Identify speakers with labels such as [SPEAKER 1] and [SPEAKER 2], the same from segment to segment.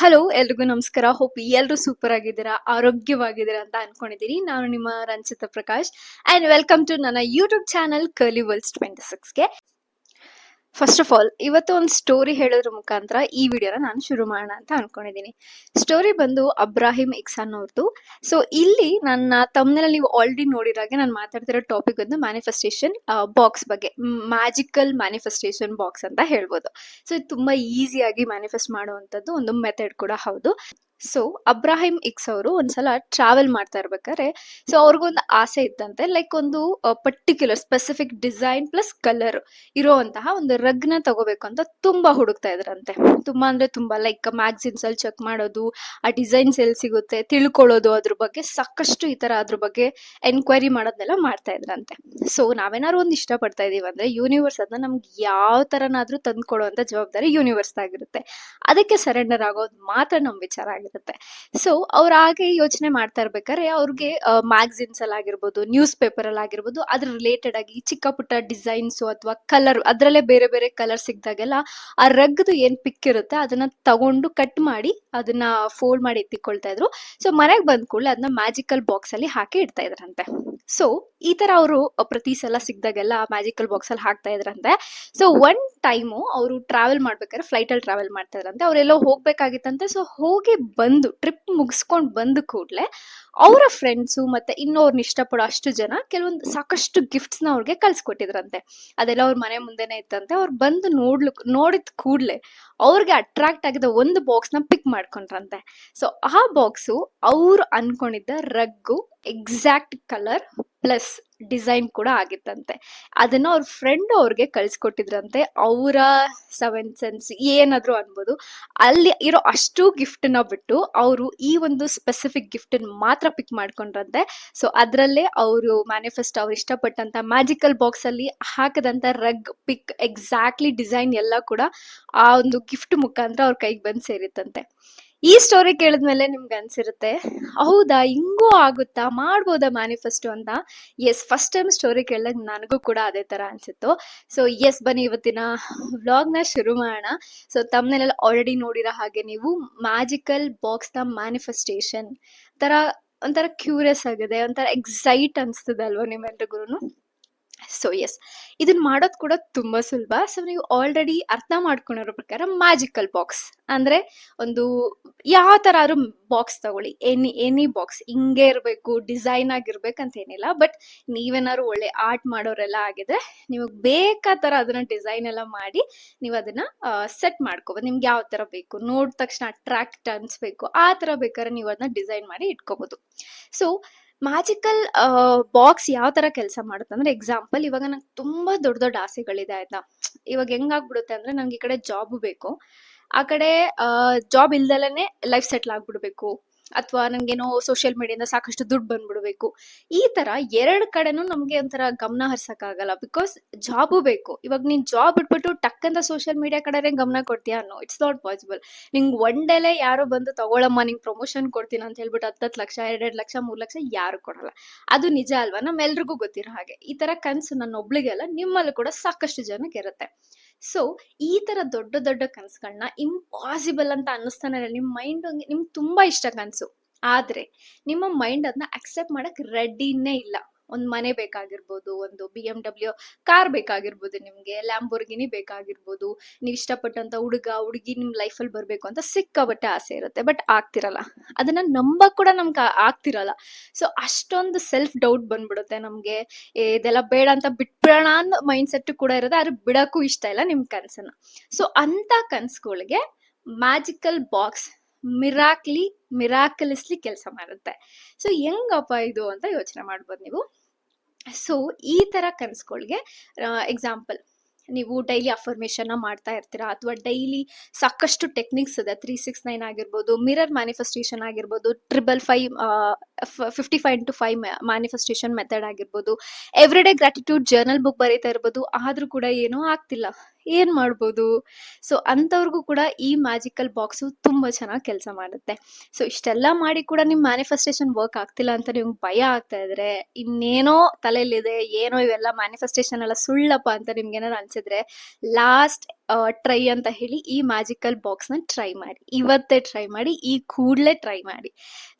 [SPEAKER 1] Hello ಎಲ್ರಿಗೂ ನಮಸ್ಕಾರ. Hope ಎಲ್ಲರೂ ಸೂಪರ್ ಆಗಿದ್ದೀರಾ, ಆರೋಗ್ಯವಾಗಿದ್ದೀರಾ ಅಂತ ಅನ್ಕೊಂಡಿದ್ದೀನಿ ನಾನು ನಿಮ್ಮ Ranjitha Prakash. And welcome to ನನ್ನ YouTube channel curly whirls twenty ಸಿಕ್ಸ್ಗೆ first of all ಇವತ್ತು ಒಂದು ಸ್ಟೋರಿ ಹೇಳೋದ್ರ ಮುಖಾಂತರ ಈ ವಿಡಿಯೋನ ನಾನು ಶುರು ಮಾಡೋಣ ಅಂತ ಅನ್ಕೊಂಡಿದ್ದೀನಿ ಸ್ಟೋರಿ ಬಂದು ಅಬ್ರಾಹಿಂ ಇಕ್ಸಾನ್ ಅವ್ರದ್ದು ಸೊ ಇಲ್ಲಿ ನನ್ನ ತಮ್ಮನಲ್ಲಿ ನೀವು ಆಲ್ರೆಡಿ ನೋಡಿರಾಗೆ ನಾನು ಮಾತಾಡ್ತಿರೋ ಟಾಪಿಕ್ ಒಂದು ಮ್ಯಾನಿಫೆಸ್ಟೇಷನ್ ಬಾಕ್ಸ್ ಬಗ್ಗೆ ಮ್ಯಾಜಿಕಲ್ ಮ್ಯಾನಿಫೆಸ್ಟೇಷನ್ ಬಾಕ್ಸ್ ಅಂತ ಹೇಳ್ಬೋದು. ಸೊ ಇದು ತುಂಬಾ ಈಸಿಯಾಗಿ ಮ್ಯಾನಿಫೆಸ್ಟ್ ಮಾಡುವಂಥದ್ದು ಒಂದು ಮೆಥಡ್ ಕೂಡ ಹೌದು. ಸೊ ಅಬ್ರಾಹಿಂ ಇಕ್ಸ್ ಅವರು ಒಂದ್ಸಲ ಟ್ರಾವೆಲ್ ಮಾಡ್ತಾ ಇರ್ಬೇಕಾದ್ರೆ ಸೊ ಅವ್ರಿಗೊಂದು ಆಸೆ ಇತ್ತಂತೆ ಲೈಕ್ ಒಂದು particular specific design plus colour ಇರುವಂತಹ ಒಂದು ರಗ್ನ ತಗೋಬೇಕು ಅಂತ ತುಂಬಾ ಹುಡುಕ್ತಾ ಇದ್ರಂತೆ. ತುಂಬಾ ಅಂದ್ರೆ ತುಂಬಾ ಲೈಕ್ ಮ್ಯಾಗ್ಝಿನ್ಸ್ ಅಲ್ಲಿ ಚೆಕ್ ಮಾಡೋದು, ಆ ಡಿಸೈನ್ಸ್ ಎಲ್ಲಿ ಸಿಗುತ್ತೆ, ತಿಳ್ಕೊಳ್ಳೋದು ಅದ್ರ ಬಗ್ಗೆ, ಸಾಕಷ್ಟು ಈ ತರ ಅದ್ರ ಬಗ್ಗೆ ಎನ್ಕ್ವೈರಿ ಮಾಡೋದನ್ನೆಲ್ಲ ಮಾಡ್ತಾ ಇದ್ರಂತೆ. ಸೊ ನಾವೇನಾದ್ರು ಒಂದು ಇಷ್ಟಪಡ್ತಾ ಇದೀವಿ ಅಂದ್ರೆ ಯೂನಿವರ್ಸ್ ಅದನ್ನ ನಮ್ಗೆ ಯಾವ ತರನಾದ್ರೂ ತಂದ್ಕೊಡುವಂತ ಜವಾಬ್ದಾರಿ ಯೂನಿವರ್ಸ್ ಆಗಿರುತ್ತೆ ಅದಕ್ಕೆ ಸರೆಂಡರ್ ಆಗೋದು ಮಾತ್ರ ನಮ್ ವಿಚಾರ ಆಗಿರುತ್ತೆ ಸೊ ಅವ್ರ ಹಾಗೆ ಯೋಚನೆ ಮಾಡ್ತಾ ಇರ್ಬೇಕಾದ್ರೆ, ಅವ್ರಿಗೆ ಮ್ಯಾಗ್ಝಿನ್ಸ್ ಅಲ್ಲಿ ಆಗಿರ್ಬೋದು ನ್ಯೂಸ್ ಪೇಪರ್ ಅಲ್ಲಿ ಆಗಿರ್ಬೋದು, ಅದ್ರ ರಿಲೇಟೆಡ್ ಆಗಿ ಚಿಕ್ಕ ಪುಟ್ಟ ಡಿಸೈನ್ಸ್ ಅಥವಾ ಕಲರ್ ಅದ್ರಲ್ಲೇ ಬೇರೆ ಬೇರೆ ಕಲರ್ ಸಿಕ್ದಾಗೆಲ್ಲ ಆ ರಗ್ದು ಏನ್ ಪಿಕ್ ಇರುತ್ತೆ, ಅದನ್ನ ತಗೊಂಡು ಕಟ್ ಮಾಡಿ, ಅದನ್ನ ಫೋಲ್ಡ್ ಮಾಡಿ ಎತ್ತಿಕೊಳ್ತಾ ಇದ್ರು. ಸೊ ಮನೆಗೆ ಬಂದ ಕೂಡಲೇ ಅದನ್ನ ಮ್ಯಾಜಿಕಲ್ ಬಾಕ್ಸ್ ಅಲ್ಲಿ ಹಾಕಿ ಇಡ್ತಾ ಇದ್ರಂತೆ. ಸೊ ಈ ತರ ಅವರು ಪ್ರತಿ ಸಲ ಸಿಕ್ದಾಗೆಲ್ಲ ಮ್ಯಾಜಿಕಲ್ ಬಾಕ್ಸ್ ಅಲ್ಲಿ ಹಾಕ್ತಾ ಇದ್ರಂತೆ. ಸೊ ಒನ್ ಟೈಮು ಅವರು ಟ್ರಾವೆಲ್ ಮಾಡ್ಬೇಕಾದ್ರೆ ಫ್ಲೈಟ್ ಅಲ್ಲಿ ಟ್ರಾವೆಲ್ ಮಾಡ್ತಾ ಇದ್ರಂತೆ. ಅವರೆಲ್ಲೋ ಹೋಗ್ಬೇಕಾಗಿತ್ತಂತೆ. ಸೊ ಹೋಗಿ ಬಂದು ಟ್ರಿಪ್ ಮುಗಿಸ್ಕೊಂಡು ಬಂದ ಕೂಡಲೇ ಅವರ ಫ್ರೆಂಡ್ಸು ಮತ್ತೆ ಇನ್ನೊರ್ನ ಇಷ್ಟಪಡೋ ಅಷ್ಟು ಜನ ಕೆಲವೊಂದು ಸಾಕಷ್ಟು ಗಿಫ್ಟ್ಸ್ನ ಅವ್ರಿಗೆ ಕಳ್ಸಿಕೊಟ್ಟಿದ್ರಂತೆ. ಅದೆಲ್ಲ ಅವ್ರ ಮನೆ ಮುಂದೆನೆ ಇತ್ತಂತೆ. ಅವ್ರು ಬಂದು ನೋಡ್ಲು, ನೋಡಿದ ಕೂಡಲೇ ಅವ್ರಿಗೆ ಅಟ್ರಾಕ್ಟ್ ಆಗಿದ ಒಂದು ಬಾಕ್ಸ್ನ ಪಿಕ್ ಮಾಡ್ಕೊಂಡ್ರಂತೆ. ಸೊ ಆ ಬಾಕ್ಸು ಅವ್ರು ಅನ್ಕೊಂಡಿದ್ದ rug exact colour plus design ಕೂಡ ಆಗಿತ್ತಂತೆ. ಅದನ್ನ ಅವ್ರ ಫ್ರೆಂಡ್ ಅವ್ರಿಗೆ ಕಳ್ಸಿಕೊಟ್ಟಿದ್ರಂತೆ. ಅವರ ಸೆವೆನ್ ಸೆನ್ಸ್ ಏನಾದ್ರು ಅನ್ಬೋದು. ಅಲ್ಲಿ ಇರೋ ಅಷ್ಟು ಗಿಫ್ಟ್ನ ಬಿಟ್ಟು ಅವರು ಈ ಒಂದು ಸ್ಪೆಸಿಫಿಕ್ ಗಿಫ್ಟ್ ಮಾತ್ರ ಪಿಕ್ ಮಾಡ್ಕೊಂಡ್ರಂತೆ. ಸೊ ಅದರಲ್ಲೇ ಅವರು ಮ್ಯಾನಿಫೆಸ್ಟ್ ಅವ್ರು ಇಷ್ಟಪಟ್ಟಂತ ಮ್ಯಾಜಿಕಲ್ ಬಾಕ್ಸ್ ಅಲ್ಲಿ ಹಾಕದಂತ ರಗ್ ಪಿಕ್ ಎಕ್ಸಾಕ್ಟ್ಲಿ ಡಿಸೈನ್ ಎಲ್ಲ ಕೂಡ ಆ ಒಂದು ಗಿಫ್ಟ್ ಮುಖಾಂತರ ಅವ್ರ ಕೈಗೆ ಬಂದು ಸೇರಿತ್ತಂತೆ. ಈ ಸ್ಟೋರಿ ಕೇಳಿದ್ಮೇಲೆ ನಿಮ್ಗೆ ಅನ್ಸಿರುತ್ತೆ, ಹೌದಾ, ಹಿಂಗೂ ಆಗುತ್ತಾ, ಮಾಡ್ಬೋದಾ ಮ್ಯಾನಿಫೆಸ್ಟೋ ಅಂತ? ಎಸ್ ಫಸ್ಟ್ ಟೈಮ್ ಸ್ಟೋರಿ ಕೇಳಿದಾಗ ನನಗೂ ಕೂಡ ಅದೇ ತರ ಅನ್ಸಿತ್ತು. ಸೊ ಎಸ್ ಬನ್ನಿ ಇವತ್ತಿನ ವ್ಲಾಗ್ನ ಶುರು ಮಾಡೋಣ. ಸೊ ತಮ್ಮನೆಲ್ಲ ಆಲ್ರೆಡಿ ನೋಡಿರೋ ಹಾಗೆ ನೀವು ಮ್ಯಾಜಿಕಲ್ ಬಾಕ್ಸ್ನ ಮ್ಯಾನಿಫೆಸ್ಟೇಷನ್ ತರ ಒಂಥರ ಕ್ಯೂರಿಯಸ್ ಆಗಿದೆ, ಒಂಥರ ಎಕ್ಸೈಟ್ ಅನ್ಸ್ತದೆ ಅಲ್ವಾ ನಿಮ್ಮೆಲ್ರಿಗೂ ಸೊ ಎಸ್ ಇದನ್ನ ಮಾಡೋದು ಕೂಡ ತುಂಬಾ ಸುಲಭ. ಸೊ ನೀವು ಆಲ್ರೆಡಿ ಅರ್ಥ ಮಾಡ್ಕೊಂಡಿರೋ ಪ್ರಕಾರ ಮ್ಯಾಜಿಕಲ್ ಬಾಕ್ಸ್ ಅಂದ್ರೆ ಒಂದು ಯಾವ ಥರ ಆದ್ರೂ ಬಾಕ್ಸ್ ತಗೊಳ್ಳಿ. ಎನಿ ಎನಿ ಬಾಕ್ಸ್ ಹಿಂಗೆ ಇರಬೇಕು ಡಿಸೈನ್ ಆಗಿರ್ಬೇಕಂತ ಏನಿಲ್ಲ. ಬಟ್ ನೀವೇನಾದ್ರು ಒಳ್ಳೆ ಆರ್ಟ್ ಮಾಡೋರೆಲ್ಲ ಆಗಿದ್ರೆ ನಿಮಗೆ ಬೇಕಾದ ತರ ಅದನ್ನ ಡಿಸೈನ್ ಎಲ್ಲ ಮಾಡಿ ನೀವು ಅದನ್ನ ಸೆಟ್ ಮಾಡ್ಕೋಬೋದು. ನಿಮ್ಗೆ ಯಾವ ತರ ಬೇಕು? ನೋಡಿದ ತಕ್ಷಣ ಅಟ್ರಾಕ್ಟ್ ಅನ್ಸ್ಬೇಕು. ಆ ತರ ಬೇಕಾದ್ರೆ ನೀವು ಅದನ್ನ ಡಿಸೈನ್ ಮಾಡಿ ಇಟ್ಕೋಬೋದು. ಸೊ ಮ್ಯಾಜಿಕಲ್ ಬಾಕ್ಸ್ ಯಾವ ತರ ಕೆಲಸ ಮಾಡುತ್ತೆ ಅಂದ್ರೆ ಎಕ್ಸಾಂಪಲ್ ಇವಾಗ ನಂಗೆ ತುಂಬಾ ದೊಡ್ಡ ದೊಡ್ಡ ಆಸೆಗಳಿದೆ ಆಯ್ತಾ. ಇವಾಗ ಹೆಂಗಾಗ್ಬಿಡುತ್ತೆ ಅಂದ್ರೆ ನಂಗೆ ಈ ಕಡೆ ಜಾಬ್ ಬೇಕು. ಆ ಕಡೆ ಜಾಬ್ ಇಲ್ದಲೇ ಲೈಫ್ ಸೆಟ್ಲ್ ಆಗ್ಬಿಡ್ಬೇಕು. ಅಥವಾ ನಂಗೇನೋ ಸೋಷಿಯಲ್ ಮೀಡಿಯಾದಿಂದ ಸಾಕಷ್ಟು ದುಡ್ಡು ಬಂದ್ಬಿಡ್ಬೇಕು. ಈ ತರ ಎರಡ್ ಕಡೆನೂ ನಮ್ಗೆ ಒಂಥರ ಗಮನ ಹರ್ಸಕ್ ಆಗಲ್ಲ ಬಿಕಾಸ್ ಜಾಬು ಬೇಕು. ಇವಾಗ ನೀನ್ ಜಾಬ್ ಬಿಟ್ಬಿಟ್ಟು ಟಕ್ ಅಂತ ಸೋಷಿಯಲ್ ಮೀಡಿಯಾ ಕಡೆ ಗಮನ ಕೊಡ್ತೀಯಾ? ಅನ್ನೋ ಇಟ್ಸ್ ನಾಟ್ ಪಾಸಿಬಲ್ ನಿಂಗ್ ಒನ್ ಡೇಲೆ ಯಾರೋ ಬಂದು ತಗೊಳಮ್ಮ, ನಿಂಗೆ ಪ್ರಮೋಷನ್ ಕೊಡ್ತೀನಿ ಅಂತ ಹೇಳ್ಬಿಟ್ಟು ಹತ್ತತ್ತು ಲಕ್ಷ, ಎರಡೆರಡು ಲಕ್ಷ, ಮೂರು ಲಕ್ಷ ಯಾರು ಕೊಡಲ್ಲ. ಅದು ನಿಜ ಅಲ್ವಾ? ನಮ್ಮೆಲ್ರಿಗೂ ಗೊತ್ತಿರೋ ಹಾಗೆ. ಈ ತರ ಕನ್ಸು ನನ್ನ ಒಬ್ಳಿಗೆ ಅಲ್ಲ, ನಿಮ್ಮಲ್ಲೂ ಕೂಡ ಸಾಕಷ್ಟು ಜನಕ್ಕೆ ಇರುತ್ತೆ ಸೊ ಈ ತರ ದೊಡ್ಡ ದೊಡ್ಡ ಕನ್ಸುಗಳನ್ನ ಇಂಪಾಸಿಬಲ್ ಅಂತ ಅನ್ನಿಸ್ತಾನೆ ನಿಮ್ಮ ನಿಮ್ ಮೈಂಡ್ ನಿಮ್ಗೆ ತುಂಬಾ ಇಷ್ಟ ಕನಸು. ಆದ್ರೆ, ನಿಮ್ಮ ಮೈಂಡ್ ಅದನ್ನ ಅಕ್ಸೆಪ್ಟ್ ಮಾಡಕ್ ರೆಡಿನೇ ಇಲ್ಲ. ಒಂದ್ ಮನೆ ಬೇಕಾಗಿರ್ಬೋದು, ಒಂದು ಬಿ ಎಂ ಡಬ್ಲ್ಯೂ ಕಾರ್ ಬೇಕಾಗಿರ್ಬೋದು ನಿಮ್ಗೆ ಲ್ಯಾಂಬೋರ್ಗಿನಿ ಬೇಕಾಗಿರ್ಬೋದು, ನೀವು ಇಷ್ಟಪಟ್ಟಂತ ಹುಡುಗ, ಹುಡುಗಿ ನಿಮ್ ಲೈಫಲ್ಲಿ ಬರಬೇಕು ಅಂತ ಸಿಕ್ಕಾಬಟ್ಟೆ ಆಸೆ ಇರುತ್ತೆ ಬಟ್ ಆಗ್ತಿರಲ್ಲ. ಅದನ್ನ ನಂಬ ಕೂಡ ನಮ್ಗೆ ಆಗ್ತಿರಲ್ಲ. ಸೊ ಅಷ್ಟೊಂದು ಸೆಲ್ಫ್ ಡೌಟ್ ಬಂದ್ಬಿಡುತ್ತೆ ನಮ್ಗೆ. ಇದೆಲ್ಲ ಬೇಡ ಅಂತ ಬಿಟ್ಬಿಡೋಣ ಅನ್ನೋ ಮೈಂಡ್ ಸೆಟ್ ಕೂಡ ಇರುತ್ತೆ, ಆದ್ರೆ ಬಿಡಕ್ಕೂ ಇಷ್ಟ ಇಲ್ಲ ನಿಮ್ ಕನ್ಸನ್ನ. ಸೊ ಅಂತ ಕನ್ಸುಗಳಿಗೆ ಮ್ಯಾಜಿಕಲ್ ಬಾಕ್ಸ್ ಮಿರಾಕ್ಲಿ ಮಿರಾಕಲಿಸ್ಲಿ ಕೆಲಸ ಮಾಡುತ್ತೆ. ಸೊ ಹೆಂಗಪ್ಪ ಇದು ಅಂತ ಯೋಚನೆ ಮಾಡ್ಬೋದು ನೀವು? ಸೊ ಈ ತರ ಕನಸುಗಳಿಗೆ ಎಕ್ಸಾಂಪಲ್ ನೀವು ಡೈಲಿ ಅಫರ್ಮೇಷನ್ ಮಾಡ್ತಾ ಇರ್ತೀರಾ, ಅಥವಾ ಡೈಲಿ ಸಾಕಷ್ಟು ಟೆಕ್ನಿಕ್ಸ್ ಇದೆ ತ್ರೀ ಸಿಕ್ಸ್ ನೈನ್ ಆಗಿರ್ಬೋದು ಮಿರರ್ ಮ್ಯಾನಿಫೆಸ್ಟೇಷನ್ ಆಗಿರ್ಬೋದು triple five fifty five into five manifestation method ಆಗಿರ್ಬೋದು ಎವ್ರಿಡೇ ಗ್ರಾಟಿಟ್ಯೂಡ್ ಜರ್ನಲ್ ಬುಕ್ ಬರೀತಾ ಇರ್ಬೋದು, ಆದ್ರೂ ಕೂಡ ಏನೂ ಆಗ್ತಿಲ್ಲ. ಏನ್ ಮಾಡ್ಬೋದು? ಸೊ ಅಂಥವ್ರಿಗೂ ಕೂಡ ಈ ಮ್ಯಾಜಿಕಲ್ ಬಾಕ್ಸು ತುಂಬಾ ಚೆನ್ನಾಗಿ ಕೆಲಸ ಮಾಡುತ್ತೆ. ಸೊ ಇಷ್ಟೆಲ್ಲ ಮಾಡಿ ಕೂಡ ನಿಮ್ ಮ್ಯಾನಿಫೆಸ್ಟೇಷನ್ ವರ್ಕ್ ಆಗ್ತಿಲ್ಲ ಅಂತ ನಿಮ್ಗೆ ಭಯ ಆಗ್ತಾ ಇದ್ರೆ, ಇನ್ನೇನೋ ತಲೆಯಲ್ಲಿದೆ, ಏನೋ ಇವೆಲ್ಲ ಮ್ಯಾನಿಫೆಸ್ಟೇಷನ್ ಎಲ್ಲ ಸುಳ್ಳಪ್ಪ ಅಂತ ನಿಮ್ಗೆ ಏನಾರ ಅನ್ಸಿದ್ರೆ ಲಾಸ್ಟ್ ಟ್ರೈ ಅಂತ ಹೇಳಿ ಈ ಮ್ಯಾಜಿಕಲ್ ಬಾಕ್ಸ್ನ ಟ್ರೈ ಮಾಡಿ. ಇವತ್ತೇ ಟ್ರೈ ಮಾಡಿ, ಈ ಕೂಡಲೇ ಟ್ರೈ ಮಾಡಿ.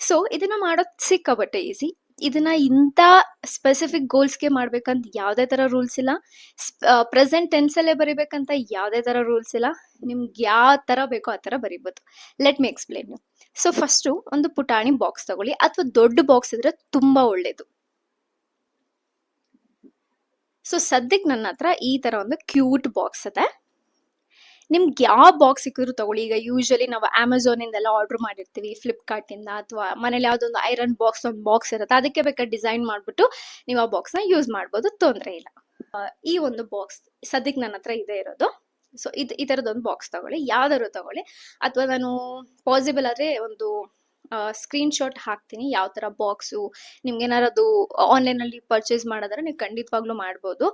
[SPEAKER 1] ಸೊ ಇದನ್ನ ಮಾಡೋದು ಸಿಕ್ಕಾಬಟ್ಟೆ ಈಸಿ ಇದನ್ನ ಇಂಥ ಸ್ಪೆಸಿಫಿಕ್ ಗೋಲ್ಸ್ಗೆ ಮಾಡ್ಬೇಕಂತ ಯಾವುದೇ ಥರ ರೂಲ್ಸ್ ಇಲ್ಲ. ಪ್ರೆಸೆಂಟ್ ಟೆನ್ಸಲ್ಲೇ ಬರಿಬೇಕಂತ ಯಾವುದೇ ಥರ ರೂಲ್ಸ್ ಇಲ್ಲ. ನಿಮ್ಗೆ ಯಾವ ತರ ಬೇಕೋ ಆ ತರ ಬರಿಬೋದು. Let me explain you so first ಒಂದು ಪುಟಾಣಿ ಬಾಕ್ಸ್ ತಗೊಳ್ಳಿ. ಅಥವಾ ದೊಡ್ಡ ಬಾಕ್ಸ್ ಇದ್ರೆ ತುಂಬಾ ಒಳ್ಳೇದು. ಸೊ ಸದ್ಯಕ್ಕೆ ನನ್ನ ಹತ್ರ ಈ ತರ ಒಂದು ಕ್ಯೂಟ್ ಬಾಕ್ಸ್ ಇದೆ. ನಿಮ್ಗೆ ಯಾವ ಬಾಕ್ಸ್ ಸಿಕ್ಕಿದ್ರು ತಗೊಳ್ಳಿ. ಈಗ ಯೂಶಲಿ ನಾವು ಅಮೆಝಾನ್ ಇಂದೆಲ್ಲ ಆರ್ಡರ್ ಮಾಡಿರ್ತೀವಿ ಫ್ಲಿಪ್ಕಾರ್ಟ್ ಇಂದ ಅಥವಾ ಮನೇಲಿ ಯಾವ್ದೊಂದು ಐರನ್ ಬಾಕ್ಸ್ ಒಂದು ಬಾಕ್ಸ್ ಇರುತ್ತೆ, ಅದಕ್ಕೆ ಬೇಕಾದ್ರೆ ಡಿಸೈನ್ ಮಾಡ್ಬಿಟ್ಟು ನೀವು ಆ ಬಾಕ್ಸ್ನ ಯೂಸ್ ಮಾಡ್ಬೋದು, ತೊಂದರೆ ಇಲ್ಲ. ಈ ಒಂದು ಬಾಕ್ಸ್ ಸದ್ಯಕ್ಕೆ ನನ್ನ ಹತ್ರ ಇದೆ ಇರೋದು. ಸೊ ಇದು, ಈ ತರದೊಂದು ಬಾಕ್ಸ್ ತಗೊಳ್ಳಿ, ಯಾವ್ದಾದ್ರು ತಗೊಳ್ಳಿ. ಅಥವಾ ನಾನು ಪಾಸಿಬಲ್ ಆದ್ರೆ ಒಂದು ಸ್ಕ್ರೀನ್ ಶಾಟ್ ಹಾಕ್ತೀನಿ. ಯಾವ ತರ ಬಾಕ್ಸು ನಿಮ್ಗೆ ಆನ್ಲೈನ್ ಅಲ್ಲಿ ಪರ್ಚೇಸ್ ಮಾಡೋದ್ರೆ ನೀವು ಖಂಡಿತವಾಗ್ಲೂ ಮಾಡ್ಬೋದು.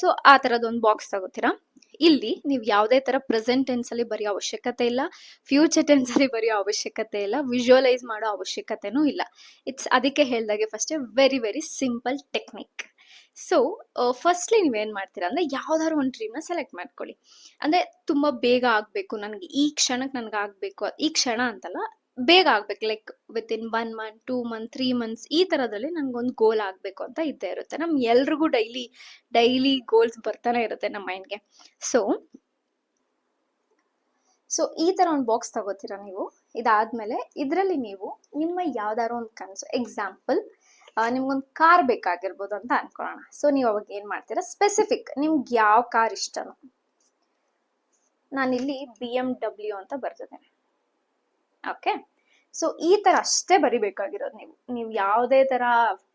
[SPEAKER 1] ಸೊ ಆ ಥರದೊಂದು ಬಾಕ್ಸ್ ತಗೋತೀರಾ? ಇಲ್ಲಿ ನೀವು ಯಾವುದೇ ತರ ಪ್ರೆಸೆಂಟ್ ಟೆನ್ಸ್ ಅಲ್ಲಿ ಬರೆಯೋ ಅವಶ್ಯಕತೆ ಇಲ್ಲ. ಫ್ಯೂಚರ್ ಟೆನ್ಸ್ ಅಲ್ಲಿ ಬರೆಯೋ ಅವಶ್ಯಕತೆ ಇಲ್ಲ. ವಿಜುವಲೈಸ್ ಮಾಡೋ ಅವಶ್ಯಕತೆನೂ ಇಲ್ಲ. ಇಟ್ಸ್ ಅದಕ್ಕೆ ಹೇಳ್ದಾಗೆ first very very simple technique so firstly ನೀವೇನ್ ಮಾಡ್ತೀರಾ ಅಂದ್ರೆ ಯಾವ್ದಾದ್ರು ಒಂದು ಡ್ರೀಮ್ನ ಸೆಲೆಕ್ಟ್ ಮಾಡ್ಕೊಳ್ಳಿ. ಅಂದ್ರೆ ತುಂಬಾ ಬೇಗ ಆಗ್ಬೇಕು. ನನಗೆ ಈ ಕ್ಷಣಕ್ಕೆ ನನ್ಗೆ ಆಗ್ಬೇಕು. ಈ ಕ್ಷಣ ಅಂತಲ್ಲ ಬೇಗ ಆಗ್ಬೇಕು like with in one month two month three months ಈ ತರದಲ್ಲಿ ನನಗೊಂದು ಗೋಲ್ ಆಗ್ಬೇಕು ಅಂತ ಇದ್ದೇ ಇರುತ್ತೆ. ನಮ್ ಎಲ್ರಿಗೂ ಡೈಲಿ ಡೈಲಿ ಗೋಲ್ಸ್ ಬರ್ತಾನೆ ಇರುತ್ತೆ ನಮ್ಮ ಮೈಂಡ್ಗೆ ಸೊ ಸೊ ಈ ತರ ಒಂದು ಬಾಕ್ಸ್ ತಗೋತೀರಾ ನೀವು? ಇದಾದ್ಮೇಲೆ ಇದರಲ್ಲಿ ನೀವು ನಿಮ್ಮ ಯಾವ್ದಾದ್ರು ಒಂದು ಕನಸು ಎಕ್ಸಾಂಪಲ್ ನಿಮ್ಗೊಂದು ಕಾರ್ ಬೇಕಾಗಿರ್ಬೋದು ಅಂತ ಅನ್ಕೊಳ್ಳೋಣ ಸೊ ನೀವು ಅವಾಗ ಏನ್ ಮಾಡ್ತೀರಾ? ಸ್ಪೆಸಿಫಿಕ್ ನಿಮ್ಗೆ ಯಾವ ಕಾರ್ ಇಷ್ಟನೋ. ನಾನಿಲ್ಲಿ ಬಿ ಎಂ ಡಬ್ಲ್ಯೂ ಅಂತ ಬರ್ತಿದ್ದೇನೆ ಓಕೆ ಸೊ ಈ ತರ ಅಷ್ಟೇ ಬರಿಬೇಕಾಗಿರೋದು ನೀವು. ನೀವು ಯಾವುದೇ ತರ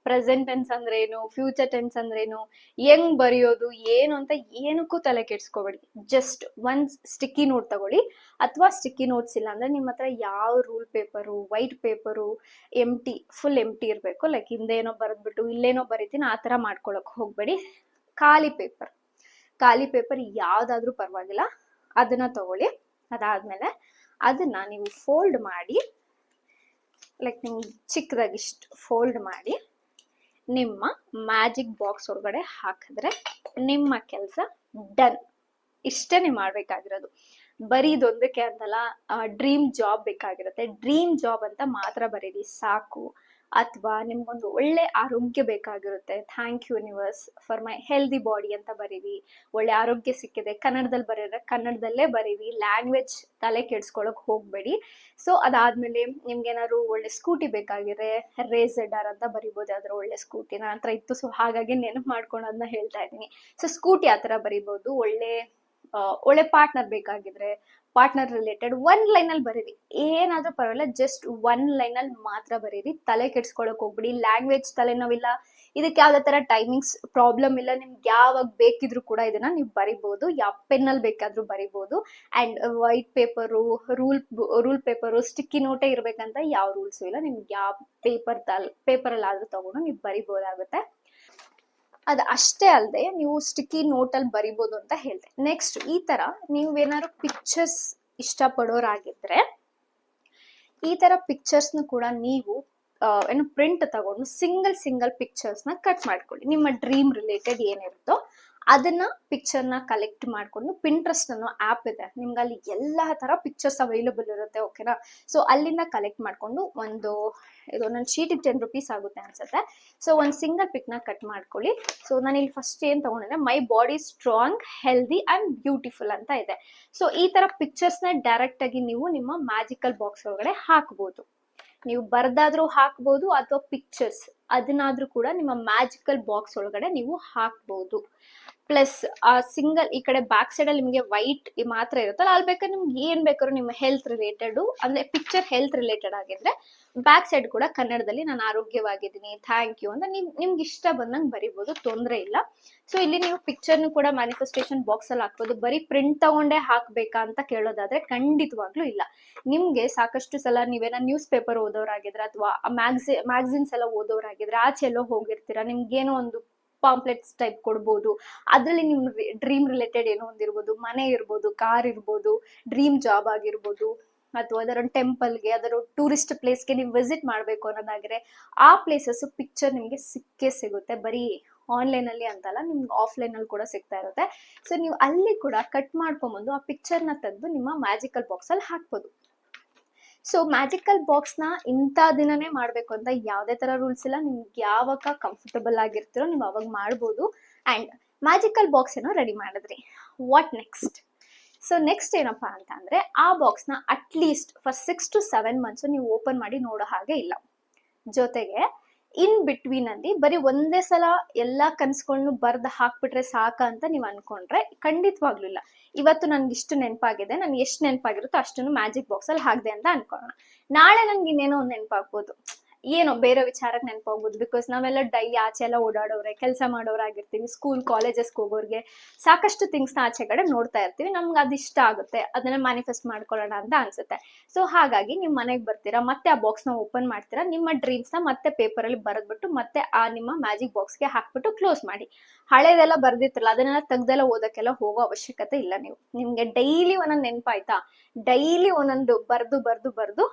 [SPEAKER 1] ಪ್ರೆಸೆಂಟ್ ಟೆನ್ಸ್ ಅಂದ್ರೇನು ಫ್ಯೂಚರ್ ಟೆನ್ಸ್ ಅಂದ್ರೇನು, ಹೆಂಗ್ ಬರೆಯೋದು, ಏನು ಅಂತ ಏನಕ್ಕೂ ತಲೆ ಕೆಡ್ಸ್ಕೊಬೇಡಿ. ಜಸ್ಟ್ ಒಂದ್ ಸ್ಟಿಕ್ಕಿ ನೋಟ್ ತಗೊಳ್ಳಿ. ಅಥವಾ ಸ್ಟಿಕ್ಕಿ ನೋಟ್ಸ್ ಇಲ್ಲ ಅಂದ್ರೆ ನಿಮ್ಮ ಹತ್ರ ಯಾವ rule paper white paper empty full empty ಇರಬೇಕು. ಲೈಕ್ ಹಿಂದೆ ಏನೋ ಬರೆದ್ಬಿಟ್ಟು ಇಲ್ಲೇನೋ ಬರಿತೀನಿ, ಆ ಥರ ಮಾಡ್ಕೊಳಕ್ ಹೋಗ್ಬೇಡಿ. ಖಾಲಿ ಪೇಪರ್ ಖಾಲಿ ಪೇಪರ್ ಯಾವ್ದಾದ್ರೂ ಪರವಾಗಿಲ್ಲ. ಅದನ್ನ ತಗೊಳ್ಳಿ. ಅದಾದ್ಮೇಲೆ ಅದನ್ನ ನೀವು ಫೋಲ್ಡ್ ಮಾಡಿ ಲೈಕ್ ನಿಮ್ಗೆ ಚಿಕ್ಕದಾಗಿ ಇಷ್ಟು ಫೋಲ್ಡ್ ಮಾಡಿ, ನಿಮ್ಮ ಮ್ಯಾಜಿಕ್ ಬಾಕ್ಸ್ ಒಳಗಡೆ ಹಾಕಿದ್ರೆ ನಿಮ್ಮ ಕೆಲಸ ಡನ್ ಇಷ್ಟೇ ನೀವು ಮಾಡ್ಬೇಕಾಗಿರೋದು. ಬರೀ ಇದೊಂದಕ್ಕೆ ಅಂತಲ್ಲ ಡ್ರೀಮ್ ಜಾಬ್ ಬೇಕಾಗಿರುತ್ತೆ. ಡ್ರೀಮ್ ಜಾಬ್ ಅಂತ ಮಾತ್ರ ಬರೀರಿ, ಸಾಕು. ಅಥವಾ ನಿಮ್ಗೊಂದು ಒಳ್ಳೆ ಆರೋಗ್ಯ ಬೇಕಾಗಿರುತ್ತೆ. Thank you universe for my healthy body ಅಂತ ಬರೀರಿ. ಒಳ್ಳೆ ಆರೋಗ್ಯ ಸಿಕ್ಕಿದೆ. ಕನ್ನಡದಲ್ಲಿ ಬರೆಯೋದ್ರೆ ಕನ್ನಡದಲ್ಲೇ ಬರೀರಿ. ಲ್ಯಾಂಗ್ವೇಜ್ ತಲೆ ಕೆಡ್ಸ್ಕೊಳಕ್ ಹೋಗ್ಬೇಡಿ. ಸೊ ಅದಾದ್ಮೇಲೆ ನಿಮ್ಗೆ ಏನಾದ್ರು ಒಳ್ಳೆ ಸ್ಕೂಟಿ ಬೇಕಾಗಿದ್ರೆ ರೇಸೆಡರ್ ಅಂತ ಬರಿಬೋದು. ಆದ್ರೆ ಒಳ್ಳೆ ಸ್ಕೂಟಿ ನನ್ನ ಹತ್ರ ಇತ್ತು. ಸೊ ಹಾಗಾಗಿ ನೆನಪು ಮಾಡ್ಕೊಂಡು ಹೇಳ್ತಾ ಇದ್ದೀನಿ. ಸೊ ಸ್ಕೂಟಿ ಆ ತರ ಬರಿಬೋದು. ಒಳ್ಳೆ ಒಳ್ಳೆ ಪಾರ್ಟ್ನರ್ ಬೇಕಾಗಿದ್ರೆ ಪಾರ್ಟ್ನರ್ ರಿಲೇಟೆಡ್ ಒನ್ ಲೈನ್ ಅಲ್ಲಿ ಬರೀರಿ. ಏನಾದ್ರೂ ಪರವಾಗಿಲ್ಲ ಜಸ್ಟ್ ಒನ್ ಲೈನ್ ಅಲ್ಲಿ ಮಾತ್ರ ಬರೀರಿ. ತಲೆ ಕೆಡ್ಸ್ಕೊಳಕ್ ಹೋಗ್ಬಿಡಿ ಲ್ಯಾಂಗ್ವೇಜ್ ತಲೆನೋವಿಲ್ಲ, ಇದಕ್ಕೆ ಯಾವ್ದೇ ತರ ಟೈಮಿಂಗ್ಸ್ ಪ್ರಾಬ್ಲಮ್ ಇಲ್ಲ, ನಿಮ್ಗೆ ಯಾವಾಗ ಬೇಕಿದ್ರು ಕೂಡ ಇದನ್ನ ನೀವು ಬರಿಬಹುದು ಯಾವ ಪೆನ್ನಲ್ಲಿ ಬೇಕಾದ್ರೂ ಬರಿಬಹುದು and white paper rule rule paper sticky ನೋಟೇ ಇರಬೇಕಂತ ಯಾವ ರೂಲ್ಸ್ ಇಲ್ಲ. ನಿಮ್ಗೆ ಯಾವ ಪೇಪರ್ ತಲ್ ಪೇಪರಲ್ಲಿ ಆದ್ರೂ ತಗೊಂಡು ನೀವು ಬರಿಬೋದಾಗುತ್ತೆ. ಅದ್ ಅಷ್ಟೇ ಅಲ್ಲದೆ ನೀವು ಸ್ಟಿಕ್ಕಿ ನೋಟಲ್ಲಿ ಬರಿಬೋದು ಅಂತ ಹೇಳಿದೆ. ನೆಕ್ಸ್ಟ್ ಈ ತರ ನೀವು ಏನಾದ್ರು ಪಿಕ್ಚರ್ಸ್ ಇಷ್ಟಪಡೋರಾಗಿದ್ರೆ ಈ ತರ ಪಿಕ್ಚರ್ಸ್ನ ಕೂಡ ನೀವು ಏನು ಪ್ರಿಂಟ್ ತಗೊಂಡು ಸಿಂಗಲ್ ಸಿಂಗಲ್ ಪಿಕ್ಚರ್ಸ್ನ ಕಟ್ ಮಾಡ್ಕೊಳ್ಳಿ. ನಿಮ್ಮ ಡ್ರೀಮ್ ರಿಲೇಟೆಡ್ ಏನಿರುತ್ತೋ ಅದನ್ನ ಪಿಕ್ಚರ್ನ ಕಲೆಕ್ಟ್ ಮಾಡ್ಕೊಂಡು ಪಿಂಟ್ರೆಸ್ಟ್ ಅನ್ನೋ ಆ್ಯಪ್ ಇದೆ. ನಿಮ್ಗೆ ಅಲ್ಲಿ ಎಲ್ಲ ತರ ಪಿಕ್ಚರ್ಸ್ ಅವೈಲಬಲ್ ಇರುತ್ತೆ ಓಕೆನಾ ಸೊ ಅಲ್ಲಿಂದ ಕಲೆಕ್ಟ್ ಮಾಡ್ಕೊಂಡು ಒಂದು, ಇದು ನನ್ನ ಶೀಟಿಗೆ ಟೆನ್ ರುಪೀಸ್ ಆಗುತ್ತೆ ಅನ್ಸುತ್ತೆ. ಸೊ ಒಂದು ಸಿಂಗಲ್ ಪಿಕ್ನ ಕಟ್ ಮಾಡ್ಕೊಳ್ಳಿ. ಸೊ ನಾನು ಇಲ್ಲಿ ಫಸ್ಟ್ ಏನು ತಗೊಂಡಿದ್ದೆ? My body strong healthy and beautiful ಅಂತ ಇದೆ. ಸೊ ಈ ತರ ಪಿಕ್ಚರ್ಸ್ನ ಡೈರೆಕ್ಟ್ ಆಗಿ ನೀವು ನಿಮ್ಮ ಮ್ಯಾಜಿಕಲ್ ಬಾಕ್ಸ್ ಒಳಗಡೆ ಹಾಕ್ಬೋದು. ನೀವು ಬರ್ದಾದ್ರೂ ಹಾಕ್ಬೋದು ಅಥವಾ ಪಿಕ್ಚರ್ಸ್ ಅದನ್ನಾದ್ರೂ ಕೂಡ ನಿಮ್ಮ ಮ್ಯಾಜಿಕಲ್ ಬಾಕ್ಸ್ ಒಳಗಡೆ ನೀವು ಹಾಕ್ಬಹುದು ಪ್ಲಸ್ ಆ ಸಿಂಗಲ್ ಈ ಕಡೆ ಬ್ಯಾಕ್ ಸೈಡ್ ಅಲ್ಲಿ ನಿಮಗೆ ವೈಟ್ ಮಾತ್ರ ಇರುತ್ತಲ್ಲ, ಅಲ್ಲಿ ಬೇಕಾದ್ರೆ ನಿಮ್ಗೆ ಏನ್ ಬೇಕಾದ್ರೂ ನಿಮ್ಮ ಹೆಲ್ತ್ ರಿಲೇಟೆಡ್ ಅಂದ್ರೆ ಪಿಕ್ಚರ್ ಹೆಲ್ತ್ ರಿಲೇಟೆಡ್ ಆಗಿದ್ರೆ ಬ್ಯಾಕ್ ಸೈಡ್ ಕೂಡ ಕನ್ನಡದಲ್ಲಿ ನಾನು ಆರೋಗ್ಯವಾಗಿದ್ದೀನಿ ಥ್ಯಾಂಕ್ ಯು ಅಂತ ನಿಮ್, ನಿಮ್ಗೆ ಇಷ್ಟ ಬಂದಂಗೆ ಬರಿಬಹುದು ತೊಂದರೆ ಇಲ್ಲ. ಸೊ ಇಲ್ಲಿ ನೀವು ಪಿಕ್ಚರ್ನು ಕೂಡ ಮ್ಯಾನಿಫೆಸ್ಟೇಷನ್ ಬಾಕ್ಸ್ ಅಲ್ಲಿ ಹಾಕ್ಬೋದು. ಬರೀ ಪ್ರಿಂಟ್ ತಗೊಂಡೆ ಹಾಕ್ಬೇಕಾ ಅಂತ ಕೇಳೋದಾದ್ರೆ ಖಂಡಿತವಾಗ್ಲೂ ಇಲ್ಲ. ನಿಮ್ಗೆ ಸಾಕಷ್ಟು ಸಲ ನೀವೇನ ನ್ಯೂಸ್ ಪೇಪರ್ ಓದೋರಾಗಿದ್ರೆ ಅಥವಾ ಮ್ಯಾಗ್ಸಿ ಮ್ಯಾಗ್ಝಿನ್ಸ್ ಎಲ್ಲ ಓದೋರಾಗಿದ್ರೆ ಆಚೆ ಎಲ್ಲೋ ಹೋಗಿರ್ತೀರಾ? ನಿಮ್ಗೇನೋ ಒಂದು ಪಾಂಪ್ಲೆಟ್ಸ್ ಟೈಪ್ ಕೊಡ್ಬೋದು. ಅದರಲ್ಲಿ ನಿಮ್ಮ ಡ್ರೀಮ್ ರಿಲೇಟೆಡ್ ಏನೋ ಒಂದಿರ್ಬೋದು ಮನೆ ಇರ್ಬೋದು ಕಾರ್ ಇರ್ಬೋದು ಡ್ರೀಮ್ ಜಾಬ್ ಆಗಿರ್ಬೋದು, ಅಥವಾ ಅದರ ಟೆಂಪಲ್ಗೆ ಅದರ ಟೂರಿಸ್ಟ್ ಪ್ಲೇಸ್ಗೆ ನೀವು ವಿಸಿಟ್ ಮಾಡಬೇಕು ಅನ್ನೋದಾದ್ರೆ ಆ ಪ್ಲೇಸಸ್ ಪಿಕ್ಚರ್ ನಿಮಗೆ ಸಿಕ್ಕೇ ಸಿಗುತ್ತೆ. ಬರೀ ಆನ್ಲೈನಲ್ಲಿ ಅಂತಲ್ಲ, ನಿಮ್ಗೆ ಆಫ್ಲೈನಲ್ಲಿ ಕೂಡ ಸಿಗ್ತಾ ಇರುತ್ತೆ. ಸೊ ನೀವು ಅಲ್ಲಿ ಕೂಡ ಕಟ್ ಮಾಡ್ಕೊಂಬಂದು ಆ ಪಿಕ್ಚರ್ನ ತೆಗೆದು ನಿಮ್ಮ ಮ್ಯಾಜಿಕಲ್ ಬಾಕ್ಸಲ್ಲಿ ಹಾಕ್ಬೋದು. ಸೊ ಮ್ಯಾಜಿಕಲ್ ಬಾಕ್ಸ್ನ ಇಂಥ ದಿನನೇ ಮಾಡಬೇಕು ಅಂತ ಯಾವುದೇ ಥರ ರೂಲ್ಸ್ ಇಲ್ಲ. ನಿಮ್ಗೆ ಯಾವಾಗ ಕಂಫರ್ಟಬಲ್ ಆಗಿರ್ತೀರೋ ನೀವು ಅವಾಗ ಮಾಡ್ಬೋದು. ಆ್ಯಂಡ್ ಮ್ಯಾಜಿಕಲ್ ಬಾಕ್ಸ್ ಏನೋ ರೆಡಿ ಮಾಡಿದ್ರಿ. ವಾಟ್ ನೆಕ್ಸ್ಟ್ ಸೊ ನೆಕ್ಸ್ಟ್ ಏನಪ್ಪಾ ಅಂತ ಅಂದರೆ ಆ ಬಾಕ್ಸ್ನ at least for six to seven months ನೀವು ಓಪನ್ ಮಾಡಿ ನೋಡೋ ಹಾಗೆ ಇಲ್ಲ. ಜೊತೆಗೆ ಇನ್ ಬಿಟ್ವೀನ್ ಅಲ್ಲಿ ಬರೀ ಒಂದೇ ಸಲ ಎಲ್ಲಾ ಕನ್ಸ್ಗಳನ್ನು ಬರ್ದು ಹಾಕ್ಬಿಟ್ರೆ ಸಾಕ ಅಂತ ನೀವು ಅನ್ಕೊಂಡ್ರೆ ಖಂಡಿತವಾಗ್ಲೂ ಇಲ್ಲ ಇವತ್ತು ನನ್ಗೆ ಇಷ್ಟು ನೆನಪಾಗಿದೆ, ನನ್ಗೆ ಎಷ್ಟು ನೆನಪಾಗಿರುತ್ತೋ ಅಷ್ಟನ್ನು ಮ್ಯಾಜಿಕ್ ಬಾಕ್ಸ್ ಅಲ್ಲಿ ಹಾಕ್ದೆ ಅಂತ ಅನ್ಕೊಳ್ಳೋಣ. ನಾಳೆ ನನ್ಗೆ ಇನ್ನೇನೋ ಒಂದು ನೆನಪಾಗ್ಬೋದು. ಏನೋ ಬೇರೆ ವಿಚಾರಕ್ಕೆ ನೆನಪಾಗ್ಬೋದು. ಬಿಕಾಸ್ ನಾವೆಲ್ಲ ಡೈಲಿ ಆಚೆ ಎಲ್ಲ ಓಡಾಡೋರೆ ಕೆಲಸ ಮಾಡೋರಾಗಿರ್ತೀವಿ ಸ್ಕೂಲ್ ಕಾಲೇಜಸ್ಗೆ ಹೋಗೋರಿಗೆ ಸಾಕಷ್ಟು ಥಿಂಗ್ಸ್ನ ಆಚೆ ಕಡೆ ನೋಡ್ತಾ ಇರ್ತೀವಿ. ನಮ್ಗೆ ಅದು ಇಷ್ಟ ಆಗುತ್ತೆ ಅದನ್ನ ಮ್ಯಾನಿಫೆಸ್ಟ್ ಮಾಡ್ಕೊಳ್ಳೋಣ ಅಂತ ಅನ್ಸುತ್ತೆ. ಸೊ ಹಾಗಾಗಿ ನೀವು ಮನೆಗೆ ಬರ್ತೀರಾ, ಮತ್ತೆ ಆ ಬಾಕ್ಸ್ನ ಓಪನ್ ಮಾಡ್ತೀರಾ, ನಿಮ್ಮ ಡ್ರೀಮ್ಸ್ನ ಮತ್ತೆ ಪೇಪರಲ್ಲಿ ಬರೆದ್ಬಿಟ್ಟು ಮತ್ತೆ ಆ ನಿಮ್ಮ ಮ್ಯಾಜಿಕ್ ಬಾಕ್ಸ್ಗೆ ಹಾಕ್ಬಿಟ್ಟು ಕ್ಲೋಸ್ ಮಾಡಿ. ಹಳೇದೆಲ್ಲ ಬರ್ದಿತ್ತಲ್ಲ, ಅದನ್ನೆಲ್ಲ ತೆಗ್ದೆಲ್ಲ ಓದೋಕ್ಕೆಲ್ಲ ಹೋಗೋ ಅವಶ್ಯಕತೆ ಇಲ್ಲ ನೀವು. ನಿಮ್ಗೆ ಡೈಲಿ ಒಂದೊಂದು ನೆನಪಾಯ್ತಾ? ಡೈಲಿ ಒಂದೊಂದು ಬರ್ದು ಬರ್ದು ಬರ್ದು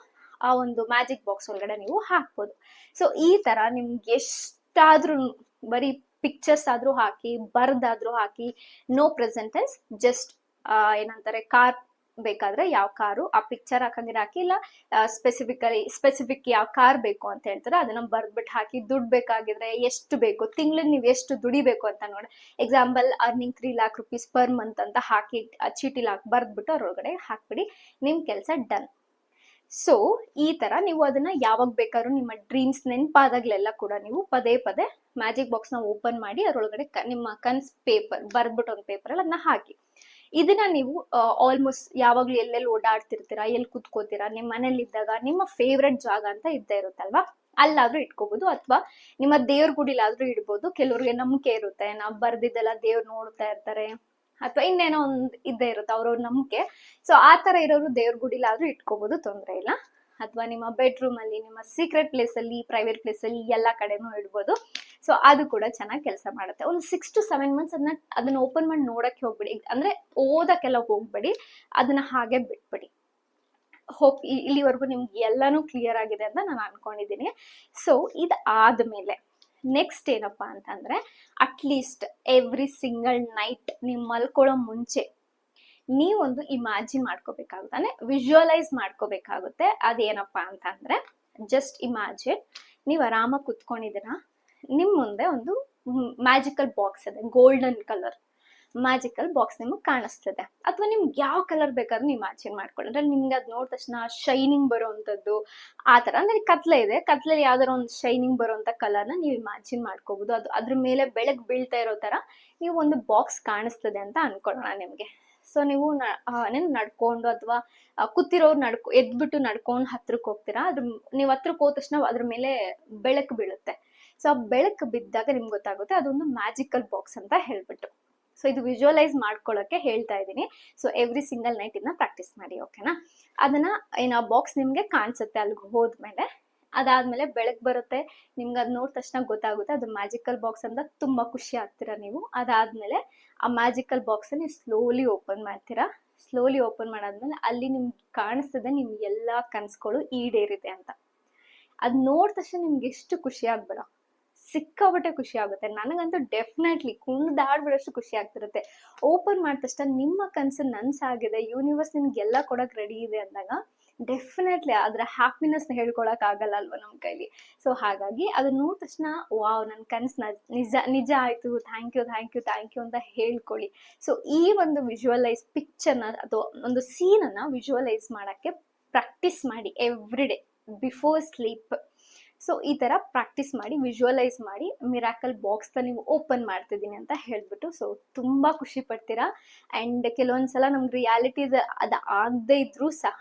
[SPEAKER 1] ಆ ಒಂದು ಮ್ಯಾಜಿಕ್ ಬಾಕ್ಸ್ ಒಳಗಡೆ ನೀವು ಹಾಕ್ಬೋದು. ಸೊ ಈ ತರ ನಿಮ್ಗೆ ಎಷ್ಟಾದ್ರೂ ಬರೀ ಪಿಕ್ಚರ್ಸ್ ಆದ್ರೂ ಹಾಕಿ, ಬರ್ದಾದ್ರೂ ಹಾಕಿ ನೋ ಪ್ರೆಸೆಂಟೆನ್ಸ್ ಜಸ್ಟ್ ಏನಂತಾರೆ ಕಾರ್ ಬೇಕಾದ್ರೆ ಯಾವ ಕಾರು ಆ ಪಿಕ್ಚರ್ ಹಾಕಂಗಿರ ಹಾಕಿ, ಇಲ್ಲ ಸ್ಪೆಸಿಫಿಕಲಿ ಸ್ಪೆಸಿಫಿಕ್ ಯಾವ ಕಾರ್ ಬೇಕು ಅಂತ ಹೇಳ್ತಾರೆ, ಅದನ್ನ ಬರ್ದ್ಬಿಟ್ಟು ಹಾಕಿ, ದುಡ್ಡು ಬೇಕಾಗಿದ್ರೆ ಎಷ್ಟು ಬೇಕು, ತಿಂಗಳಿಗೆ ನೀವು ಎಷ್ಟು ದುಡಿಬೇಕು ಅಂತ ನೋಡಿ. Example earning three lakh rupees per month ಅಂತ ಹಾಕಿ ಚೀಟಿಲಿ ಹಾಕಿ, ಬರ್ದ್ಬಿಟ್ಟು ಅದ್ರೊಳಗಡೆ ಹಾಕ್ಬಿಡಿ, ನಿಮ್ ಕೆಲಸ ಡನ್ ಸೊ ಈ ತರ ನೀವು ಅದನ್ನ ಯಾವಾಗ ಬೇಕಾದ್ರೂ ನಿಮ್ಮ ಡ್ರೀಮ್ಸ್ ನೆನಪಾದಾಗ್ಲೆಲ್ಲ ಕೂಡ ನೀವು ಪದೇ ಪದೇ ಮ್ಯಾಜಿಕ್ ಬಾಕ್ಸ್ನ ಓಪನ್ ಮಾಡಿ ಅದರೊಳಗಡೆ ನಿಮ್ಮ ಕನ್ಸ್ ಪೇಪರ್ ಬರ್ದ್ಬಿಟ್ಟು ಒಂದು ಪೇಪರ್ ಅದನ್ನ ಹಾಕಿ. ಇದನ್ನ ನೀವು ಆಲ್ಮೋಸ್ಟ್ ಯಾವಾಗ್ಲೂ ಎಲ್ಲೆಲ್ಲಿ ಓಡಾಡ್ತಿರ್ತೀರಾ, ಎಲ್ಲಿ ಕುತ್ಕೋತೀರಾ ನಿಮ್ಮ ಮನೇಲಿ ಇದ್ದಾಗ ನಿಮ್ಮ ಫೇವ್ರೆಟ್ ಜಾಗ ಅಂತ ಇದ್ದೇ ಇರುತ್ತಲ್ವಾ? ಅಲ್ಲಾದ್ರೂ ಇಟ್ಕೋಬಹುದು ಅಥವಾ ನಿಮ್ಮ ದೇವ್ರ ಗುಡಿಲಾದ್ರೂ ಇಡ್ಬೋದು. ಕೆಲವ್ರಿಗೆ ನಂಬಿಕೆ ಇರುತ್ತೆ. ನಾವು ಬರ್ದಿದ್ದೆಲ್ಲ ದೇವ್ರು ನೋಡ್ತಾ ಇರ್ತಾರೆ. ಅಥವಾ ಇನ್ನೇನೋ ಒಂದು ಇದ್ದೇ ಇರುತ್ತೆ, ಅವ್ರವ್ರ ನಂಬಿಕೆ. ಸೊ ಆ ಥರ ಇರೋರು ದೇವ್ರ ಗುಡಿಲಾದ್ರೂ ಇಟ್ಕೋಬೋದು, ತೊಂದರೆ ಇಲ್ಲ. ಅಥವಾ ನಿಮ್ಮ ಬೆಡ್ರೂಮ್ ಅಲ್ಲಿ, ನಿಮ್ಮ ಸೀಕ್ರೆಟ್ ಪ್ಲೇಸ್ ಅಲ್ಲಿ ಪ್ರೈವೇಟ್ ಪ್ಲೇಸ್ ಅಲ್ಲಿ ಎಲ್ಲಾ ಕಡೆನೂ ಇಡ್ಬೋದು. ಸೊ ಅದು ಕೂಡ ಚೆನ್ನಾಗಿ ಕೆಲಸ ಮಾಡುತ್ತೆ. ಒಂದು ಸಿಕ್ಸ್ ಟು ಸೆವೆನ್ ಮಂತ್ಸ್ ಅದನ್ನ ಅದನ್ನ ಓಪನ್ ಮಾಡಿ ನೋಡಕ್ಕೆ ಹೋಗ್ಬೇಡಿ. ಅಂದ್ರೆ ಓದಕ್ಕೆಲ್ಲ ಹೋಗ್ಬೇಡಿ, ಅದನ್ನ ಹಾಗೆ ಬಿಟ್ಬಿಡಿ. ಹೋಪ್ ಇಲ್ಲಿವರೆಗೂ ನಿಮ್ಗೆ ಎಲ್ಲಾನು ಕ್ಲಿಯರ್ ಆಗಿದೆ ಅಂತ ನಾನು ಅನ್ಕೊಂಡಿದ್ದೀನಿ ಸೊ ಇದು ಆದ್ಮೇಲೆ ನೆಕ್ಸ್ಟ್ ಏನಪ್ಪಾ ಅಂತಂದ್ರೆ ಅಟ್ಲೀಸ್ಟ್ ಎವ್ರಿ ಸಿಂಗಲ್ ನೈಟ್ ನೀವು ಮಲ್ಕೊಳ್ಳೋ ಮುಂಚೆ ನೀವೊಂದು ಇಮ್ಯಾಜಿನ್ ಮಾಡ್ಕೋಬೇಕಾಗುತ್ತೆ ವಿಜುವಲೈಸ್ ಮಾಡ್ಕೋಬೇಕಾಗುತ್ತೆ. ಅದೇನಪ್ಪಾ ಅಂತಂದ್ರೆ ಜಸ್ಟ್ ಇಮ್ಯಾಜಿನ್ ನೀವು ಆರಾಮಾಗಿ ಕುತ್ಕೊಂಡಿದ್ದೀರಾ ನಿಮ್ಮ ಮುಂದೆ ಒಂದು ಮ್ಯಾಜಿಕಲ್ ಬಾಕ್ಸ್ ಇದೆ ಗೋಲ್ಡನ್ ಕಲರ್ ಮ್ಯಾಜಿಕಲ್ ಬಾಕ್ಸ್ ನಿಮಗೆ ಕಾಣಿಸ್ತದೆ. ಅಥವಾ ನಿಮ್ಗೆ ಯಾವ ಕಲರ್ ಬೇಕಾದ್ರೂ ನೀವು ಇಮ್ಯಾಜಿನ್ ಮಾಡ್ಕೊಳ್ಳಿ. ಅಂದ್ರೆ ನಿಮ್ಗೆ ಅದು ನೋಡಿದ ತಕ್ಷಣ ಶೈನಿಂಗ್ ಬರುವಂಥದ್ದು ಆ ಥರ. ಅಂದ್ರೆ ಕತ್ಲೆ ಇದೆ. ಕತ್ಲೆಯಲ್ಲಿ ಯಾವ್ದಾರ ಒಂದು ಶೈನಿಂಗ್ ಬರುವಂಥ ಕಲರ್ನ ನೀವು ಇಮ್ಯಾಜಿನ್ ಮಾಡ್ಕೋಬಹುದು ಅದು ಅದ್ರ ಮೇಲೆ ಬೆಳಕು ಬೀಳ್ತಾ ಇರೋ ಥರ ನೀವು ಒಂದು ಬಾಕ್ಸ್ ಕಾಣಿಸ್ತದೆ ಅಂತ ಅನ್ಕೊಳ್ಳೋಣ ನಿಮಗೆ. ಸೊ ನೀವು ನೀವು ನಡ್ಕೊಂಡು ಅಥವಾ ಕೂತಿರೋರು ನಡ್ಕೊ, ಎದ್ಬಿಟ್ಟು ನಡ್ಕೊಂಡು ಹತ್ರಕ್ಕೆ ಹೋಗ್ತೀರಾ? ಅದ್ರ ನೀವು ಹತ್ರಕ್ಕೆ ಹೋದ ತಕ್ಷಣ ಅದ್ರ ಮೇಲೆ ಬೆಳಕು ಬೀಳುತ್ತೆ. ಸೊ ಆ ಬೆಳಕು ಬಿದ್ದಾಗ ನಿಮ್ಗೆ ಗೊತ್ತಾಗುತ್ತೆ, ಅದೊಂದು ಮ್ಯಾಜಿಕಲ್ ಬಾಕ್ಸ್ ಅಂತ ಹೇಳ್ಬಿಟ್ಟು. ಸೊ ಇದು ವಿಜುವಲೈಸ್ ಮಾಡ್ಕೊಳ್ಳೋಕೆ ಹೇಳ್ತಾ ಇದ್ದೀನಿ. ಸೊ ಎವ್ರಿ ಸಿಂಗಲ್ ನೈಟ್ ಇದನ್ನ ಪ್ರಾಕ್ಟೀಸ್ ಮಾಡಿ ಓಕೆನಾ ಅದನ್ನ ಏನು ಆ ಬಾಕ್ಸ್ ನಿಮ್ಗೆ ಕಾಣಿಸುತ್ತೆ ಅಲ್ಲಿಗೆ ಹೋದ್ಮೇಲೆ. ಅದಾದ್ಮೇಲೆ ಬೆಳಕ್ ಬರುತ್ತೆ. ನಿಮ್ಗೆ ಅದು ನೋಡಿದ ತಕ್ಷಣ ಗೊತ್ತಾಗುತ್ತೆ. ಅದು ಮ್ಯಾಜಿಕಲ್ ಬಾಕ್ಸ್ ಅಂತ ತುಂಬಾ ಖುಷಿ ಆಗ್ತೀರಾ ನೀವು? ಅದಾದ್ಮೇಲೆ ಆ ಮ್ಯಾಜಿಕಲ್ ಬಾಕ್ಸ್ ನೀವು ಸ್ಲೋಲಿ ಓಪನ್ ಮಾಡ್ತೀರಾ? ಸ್ಲೋಲಿ ಓಪನ್ ಮಾಡಾದ್ಮೇಲೆ ಅಲ್ಲಿ ನಿಮ್ಗೆ ಕಾಣಿಸ್ತದೆ ನಿಮ್ಗೆ ಎಲ್ಲಾ ಕನಸುಗಳು ಈಡೇರಿದೆ ಅಂತ. ಅದ್ ನೋಡಿದ ತಕ್ಷಣ ನಿಮ್ಗೆ ಎಷ್ಟು ಖುಷಿ ಆಗ್ಬೇಡ. ಸಿಕ್ಕಾಪಟ್ಟೆ ಖುಷಿ ಆಗುತ್ತೆ. ನನಗಂತೂ ಡೆಫಿನೆಟ್ಲಿ ಕುಣಿದಾಡ್ಬಿಡೋಷ್ಟು ಖುಷಿ ಆಗ್ತಿರುತ್ತೆ. ಓಪನ್ ಮಾಡಿದ ತಕ್ಷಣ ನಿಮ್ಮ ಕನಸು ನನ್ಸಾಗಿದೆ ಯೂನಿವರ್ಸ್ ನಿಮ್ಗೆಲ್ಲ ಕೊಡಕ್ ರೆಡಿ ಇದೆ ಅಂದಾಗ ಡೆಫಿನೆಟ್ಲಿ ಅದರ ಹ್ಯಾಪಿನೆಸ್ನ ಹೇಳ್ಕೊಳಕ್ ಆಗಲ್ಲ ಅಲ್ವಾ ನಮ್ಮ ಕೈಲಿ. ಸೊ ಹಾಗಾಗಿ ಅದನ್ನ ನೋಡಿದ ತಕ್ಷಣ, ವಾವ್ ನನ್ನ ಕನಸು ನಿಜ ನಿಜ ಆಯ್ತು thank you thank you thank you ಅಂತ ಹೇಳ್ಕೊಳ್ಳಿ. ಸೊ ಈ ಒಂದು ವಿಜುವಲೈಸ್ ಪಿಕ್ಚರ್ನ ಅಥವಾ ಒಂದು ಸೀನನ್ನು ವಿಜುವಲೈಸ್ ಮಾಡಕ್ಕೆ ಪ್ರಾಕ್ಟೀಸ್ ಮಾಡಿ every day before sleep so ಈ ತರ ಪ್ರಾಕ್ಟೀಸ್ ಮಾಡಿ ವಿಜುವಲೈಸ್ ಮಾಡಿ ಮಿರಾಕಲ್ ಬಾಕ್ಸ್ ನೀವು ಓಪನ್ ಮಾಡ್ತಿದ್ದೀನಿ ಅಂತ ಹೇಳ್ಬಿಟ್ಟು ಸೊ ತುಂಬಾ ಖುಷಿ ಪಡ್ತೀರಾ? ಅಂಡ್ ಕೆಲವೊಂದ್ಸಲ ನಮ್ಗೆ ರಿಯಾಲಿಟಿ ಅದು ಆಗದೇ ಇದ್ರೂ ಸಹ,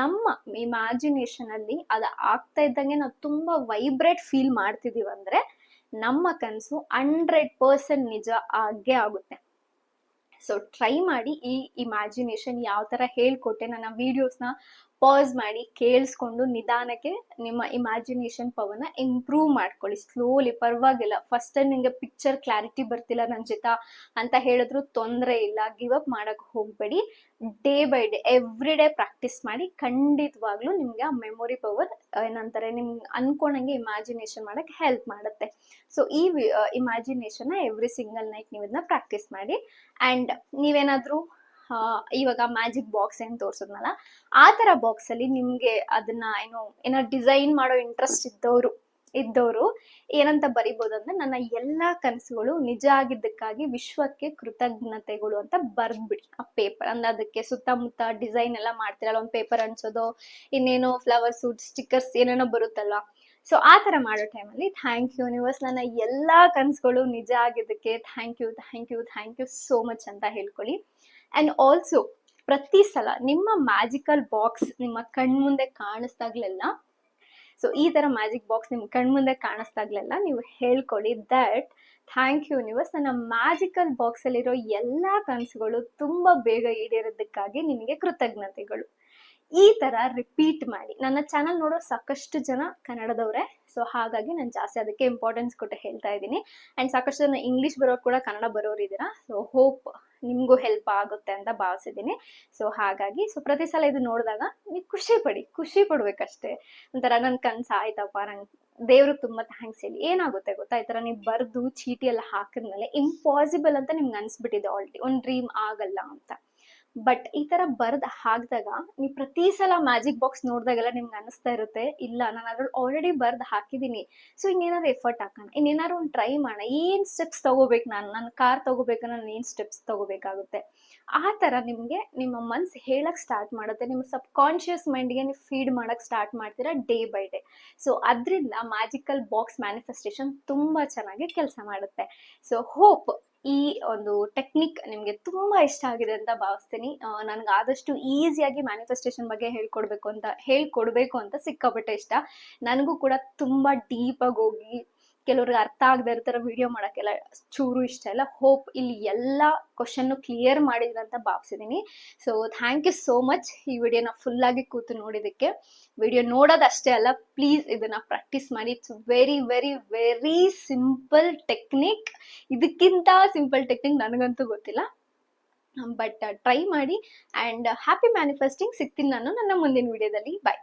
[SPEAKER 1] ನಮ್ಮ ಇಮ್ಯಾಜಿನೇಷನಲ್ಲಿ ಅದ ಆಗ್ತಾ ಇದ್ದಂಗೆ ನಾವು ತುಂಬಾ ವೈಬ್ರೇಟ್ ಫೀಲ್ ಮಾಡ್ತಿದೀವಿ ಅಂದ್ರೆ, ನಮ್ಮ ಕನಸು ಹಂಡ್ರೆಡ್ ಪರ್ಸೆಂಟ್ ನಿಜ ಆಗೇ ಆಗುತ್ತೆ. ಸೊ ಟ್ರೈ ಮಾಡಿ ಈ ಇಮ್ಯಾಜಿನೇಷನ್ ಯಾವ ತರ ಹೇಳ್ಕೊಟ್ಟೆ, ನನ್ನ ವಿಡಿಯೋಸ್ನ ಪಾಸ್ ಮಾಡಿ ಕೇಳಿಸ್ಕೊಂಡು ನಿಧಾನಕ್ಕೆ ನಿಮ್ಮ ಇಮ್ಯಾಜಿನೇಷನ್ ಪವರ್ನ ಇಂಪ್ರೂವ್ ಮಾಡ್ಕೊಳ್ಳಿ. ಸ್ಲೋಲಿ ಪರವಾಗಿಲ್ಲ. ಫಸ್ಟ್ ಟೈಮ್ ನಿಮಗೆ ಪಿಕ್ಚರ್ ಕ್ಲಾರಿಟಿ ಬರ್ತಿಲ್ಲ ರಂಜಿತಾ ಅಂತ ಹೇಳಿದ್ರು ತೊಂದರೆ ಇಲ್ಲ. ಗಿವ್ ಅಪ್ ಮಾಡಕ್ಕೆ ಹೋಗಬೇಡಿ. Day by day every day practice ಮಾಡಿ ಖಂಡಿತವಾಗ್ಲೂ ನಿಮಗೆ ಆ ಮೆಮೊರಿ ಪವರ್ ಏನಂತಾರೆ ನಿಮ್ಗೆ ಅನ್ಕೊಂಡಂಗೆ ಇಮ್ಯಾಜಿನೇಷನ್ ಮಾಡಕ್ ಹೆಲ್ಪ್ ಮಾಡುತ್ತೆ. ಸೊ ಈ ಇಮ್ಯಾಜಿನೇಷನ್ನ ಎವ್ರಿ ಸಿಂಗಲ್ ನೈಟ್ ನೀವು ಇದನ್ನ ಪ್ರಾಕ್ಟೀಸ್ ಮಾಡಿ. ಅಂಡ್ ನೀವೇನಾದರೂ ಇವಾಗ ಮ್ಯಾಜಿಕ್ ಬಾಕ್ಸ್ ಏನ್ ತೋರಿಸಿದ್ನಲ್ಲ, ಆ ತರ ಬಾಕ್ಸ್ ಅಲ್ಲಿ ನಿಮ್ಗೆ ಅದನ್ನ ಏನು ಏನೋ ಡಿಸೈನ್ ಮಾಡೋ ಇಂಟ್ರೆಸ್ಟ್ ಇದ್ದವರು ಇದ್ದವರು ಏನಂತ ಬರಿಬೋದಂದ್ರೆ ನನ್ನ ಎಲ್ಲಾ ಕನಸುಗಳು ನಿಜ ಆಗಿದ್ದಕ್ಕಾಗಿ ವಿಶ್ವಕ್ಕೆ ಕೃತಜ್ಞತೆಗಳು ಅಂತ ಬರ್ದ್ಬಿಡಿ ಆ ಪೇಪರ್. ಅಂದ್ರೆ ಅದಕ್ಕೆ ಸುತ್ತಮುತ್ತ ಡಿಸೈನ್ ಎಲ್ಲ ಮಾಡ್ತಿರಲ್ಲ, ಒಂದು ಪೇಪರ್ ಅನ್ಸೋದು, ಇನ್ನೇನೋ ಫ್ಲವರ್ ಸೂಟ್ ಸ್ಟಿಕ್ಕರ್ಸ್ ಏನೇನೋ ಬರುತ್ತಲ್ವಾ ಸೊ ಆ ತರ ಮಾಡೋ ಟೈಮಲ್ಲಿ ಥ್ಯಾಂಕ್ ಯು ಯೂನಿವರ್ಸ್ ನನ್ನ ಎಲ್ಲಾ ಕನಸುಗಳು ನಿಜ ಆಗಿದ್ದಕ್ಕೆ thank you thank you thank you so much ಅಂತ ಹೇಳ್ಕೊಳ್ಳಿ. ಅಂಡ್ ಆಲ್ಸೋ ಪ್ರತಿ ಸಲ ನಿಮ್ಮ ಮ್ಯಾಜಿಕಲ್ ಬಾಕ್ಸ್ ನಿಮ್ಮ ಕಣ್ಮುಂದೆ ಕಾಣಿಸ್ದಾಗ್ಲೆಲ್ಲ ಸೊ ಈ ಥರ ಮ್ಯಾಜಿಕ್ ಬಾಕ್ಸ್ ನಿಮ್ಮ ಕಣ್ಮುಂದೆ ಕಾಣಿಸ್ದಾಗ್ಲೆಲ್ಲ ನೀವು ಹೇಳ್ಕೊಳ್ಳಿ ದಟ್ ಥ್ಯಾಂಕ್ ಯು ಯೂನಿವರ್ಸ್ ನನ್ನ ಮ್ಯಾಜಿಕಲ್ ಬಾಕ್ಸಲ್ಲಿರೋ ಎಲ್ಲಾ ಕನಸುಗಳು ತುಂಬಾ ಬೇಗ ಈಡೇರೋದಕ್ಕಾಗಿ ನಿಮಗೆ ಕೃತಜ್ಞತೆಗಳು. ಈ ತರ ರಿಪೀಟ್ ಮಾಡಿ. ನನ್ನ ಚಾನಲ್ ನೋಡೋ ಸಾಕಷ್ಟು ಜನ ಕನ್ನಡದವ್ರೆ. ಸೊ ಹಾಗಾಗಿ ನಾನು ಜಾಸ್ತಿ ಅದಕ್ಕೆ ಇಂಪಾರ್ಟೆನ್ಸ್ ಕೊಟ್ಟು ಹೇಳ್ತಾ ಇದ್ದೀನಿ. ಅಂಡ್ ಸಾಕಷ್ಟು ಜನ ಇಂಗ್ಲೀಷ್ ಬರೋರು ಕೂಡ ಕನ್ನಡ ಬರೋರು ಇದ್ದೀರಾ? ಸೊ ಹೋಪ್ ನಿಮಗೂ ಹೆಲ್ಪ್ ಆಗುತ್ತೆ ಅಂತ ಭಾವಿಸಿದ್ದೀನಿ. ಸೊ ಹಾಗಾಗಿ ಸೊ ಪ್ರತಿ ಸಲ ಇದು ನೋಡಿದಾಗ ನೀವು ಖುಷಿ ಪಡಿ, ಖುಷಿ ಪಡ್ಬೇಕಷ್ಟೇ. ಒಂಥರ ನನ್ನ ಕನ್ಸು ಆಯ್ತಪ್ಪ ನಂಗೆ ದೇವ್ರಿಗೆ ತುಂಬಾ ಥ್ಯಾಂಕ್ಸ್ ಹೇಳಿ. ಏನಾಗುತ್ತೆ ಗೊತ್ತಾ? ಈ ಥರ ನೀವು ಬರೆದು ಚೀಟಿ ಎಲ್ಲ ಹಾಕಿದ್ಮೇಲೆ ಇಂಪಾಸಿಬಲ್ ಅಂತ ನಿಮ್ಗೆ ಅನ್ಸ್ಬಿಟ್ಟಿದೆ ಆಲ್ರೆಡಿ ಒಂದು ಡ್ರೀಮ್ ಆಗಲ್ಲ ಅಂತ. ಬಟ್ ಈ ತರ ಬರ್ದ್ ಹಾಕಿದಾಗ ನೀವು ಪ್ರತಿ ಸಲ ಮ್ಯಾಜಿಕ್ ಬಾಕ್ಸ್ ನೋಡಿದಾಗೆಲ್ಲ ನಿಮ್ಗೆ ಅನಿಸ್ತಾ ಇರುತ್ತೆ. ಇಲ್ಲ, ನಾನು ಅದ್ರಲ್ಲಿ ಆಲ್ರೆಡಿ ಬರ್ದ್ ಹಾಕಿದ್ದೀನಿ ಸೊ ಇನ್ನೇನಾದ್ರು ಎಫರ್ಟ್ ಹಾಕೋಣ. ಇನ್ನೇನಾದ್ರು ಒಂದು ಟ್ರೈ ಮಾಡೋಣ. ಏನ್ ಸ್ಟೆಪ್ಸ್ ತಗೋಬೇಕು ನಾನು? ನನ್ನ ಕಾರ್ ತಗೋಬೇಕು ನಾನು ಏನ್ ಸ್ಟೆಪ್ಸ್ ತಗೋಬೇಕಾಗುತ್ತೆ? ಆ ತರ ನಿಮಗೆ ನಿಮ್ಮ ಮನ್ಸು ಹೇಳಕ್ ಸ್ಟಾರ್ಟ್ ಮಾಡುತ್ತೆ. ನಿಮ್ಮ ಸಬ್ ಕಾನ್ಶಿಯಸ್ ಮೈಂಡ್ಗೆ ನೀವು ಫೀಡ್ ಮಾಡಕ್ ಸ್ಟಾರ್ಟ್ ಮಾಡ್ತೀರಾ ಡೇ ಬೈ ಡೇ ಸೊ ಅದರಿಂದ ಮ್ಯಾಜಿಕಲ್ ಬಾಕ್ಸ್ ಮ್ಯಾನಿಫೆಸ್ಟೇಷನ್ ತುಂಬಾ ಚೆನ್ನಾಗಿ ಕೆಲಸ ಮಾಡುತ್ತೆ. ಸೊ ಹೋಪ್ ಈ ಒಂದು ಟೆಕ್ನಿಕ್ ನಿಮಗೆ ತುಂಬಾ ಇಷ್ಟ ಆಗಿದೆ ಅಂತ ಭಾವಿಸ್ತೀನಿ. ನನಗೆ ಆದಷ್ಟು ಈಸಿಯಾಗಿ ಮ್ಯಾನಿಫೆಸ್ಟೇಷನ್ ಬಗ್ಗೆ ಹೇಳ್ಕೊಡ್ಬೇಕು ಅಂತ ಹೇಳ್ಕೊಡ್ಬೇಕು ಅಂತ ಸಿಕ್ಕಾಪಟ್ಟೆ ಇಷ್ಟ. ನನಗೂ ಕೂಡ ತುಂಬಾ ಡೀಪ್ ಆಗಿ ಹೋಗಿ ಕೆಲವ್ರಿಗೆ ಅರ್ಥ ಆಗದೆ ಇರ್ತಾರ ವಿಡಿಯೋ ಮಾಡೋಕ್ಕೆಲ್ಲ ಚೂರು ಇಷ್ಟ ಇಲ್ಲ. ಹೋಪ್ ಇಲ್ಲಿ ಎಲ್ಲ ಕ್ವಶನ್ ಕ್ಲಿಯರ್ ಮಾಡಿದ್ರು ಅಂತ ಭಾವಿಸಿದ್ದೀನಿ so thank you so much ಈ ವಿಡಿಯೋನ ಫುಲ್ ಆಗಿ ಕೂತು ನೋಡಿದಕ್ಕೆ ವಿಡಿಯೋ ನೋಡೋದಷ್ಟೇ ಅಲ್ಲ ಪ್ಲೀಸ್ ಇದನ್ನ ಪ್ರಾಕ್ಟೀಸ್ ಮಾಡಿ. It's very very very simple technique ಇದಕ್ಕಿಂತ ಸಿಂಪಲ್ ಟೆಕ್ನಿಕ್ ನನಗಂತೂ ಗೊತ್ತಿಲ್ಲ. ಬಟ್ ಟ್ರೈ ಮಾಡಿ. ಆ್ಯಂಡ್ ಹ್ಯಾಪಿ ಮ್ಯಾನಿಫೆಸ್ಟಿಂಗ್ ಸಿಗ್ತೀನಿ ನಾನು ನನ್ನ ಮುಂದಿನ ವಿಡಿಯೋದಲ್ಲಿ ಬಾಯ್